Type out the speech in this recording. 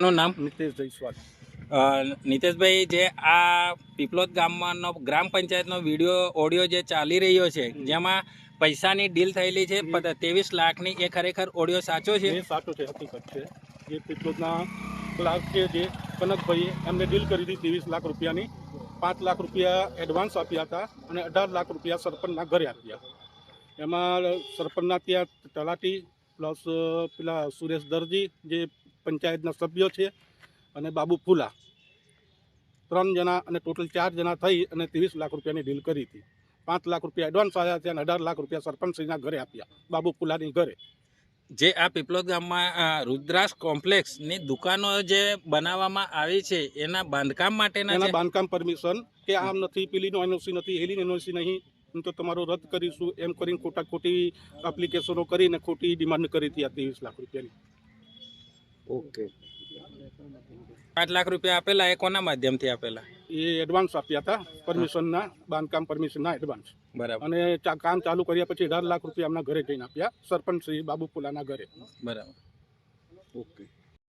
નું નામ? નિતેશ જયસ્વાલ નીતેશભાઈ જે આ પીપલોદ ગામમાંનો ગ્રામ પંચાયતનો વીડિયો ઓડિયો જે ચાલી રહ્યો છે જેમાં પૈસાની ડીલ થયેલી છે ત્રેવીસ લાખની એ ખરેખર ઓડિયો સાચો છે? એ સાચો છે હકીકત છે. જે પીપલોદના ક્લાર્ક છે જે કનકભાઈએ એમને ડીલ કરી હતી ત્રેવીસ લાખ રૂપિયાની પાંચ લાખ રૂપિયા એડવાન્સ આપ્યા હતા અને અઢાર લાખ રૂપિયા સરપંચના ઘરે આપ્યા એમાં સરપંચના ત્યાં તલાટી પ્લસ પેલા સુરેશ દરજી જે પંચાયતના સભ્યો છે અને બાબુ ફુલા. ત્રણ જણા અને ટોટલ ચાર જણા થઈ અને ત્રેવીસ લાખ રૂપિયાની ડીલ કરી હતી. પાંચ લાખ રૂપિયા એડવાન્સ આવ્યા છે અને અઢાર લાખ રૂપિયા સરપંચશ્રીના ઘરે આપ્યા બાબુ ફુલાની ઘરે. જે આ પીપલોદ ગામમાં રુદ્રાસ કોમ્પ્લેક્સની દુકાનો જે બનાવવામાં આવી છે એના બાંધકામ માટેના એના બાંધકામ પરમિશન કે આમ નથી પેલીનો એનઓસી નથી હેલીન એનઓસી નહીં તો તમારો રદ કરીશું એમ કરીને ખોટા ખોટી એપ્લિકેશનો કરીને ખોટી ડિમાન્ડ કરી હતી આ ત્રેવીસ લાખ રૂપિયાની. ઓકે. પાંચ લાખ રૂપિયા આપેલા એ કોના માધ્યમથી આપેલા? એ એડવાન્સ આપ્યા હતા પરમિશનના બાંધકામ પરમિશનના એડવાન્સ બરાબર. અને ચા- કામ ચાલુ કર્યા પછી અઢાર લાખ રૂપિયા એમના ઘરે જઈને આપ્યા સરપંચ શ્રી બાબુ પુલાના ઘરે. બરાબર. ઓકે.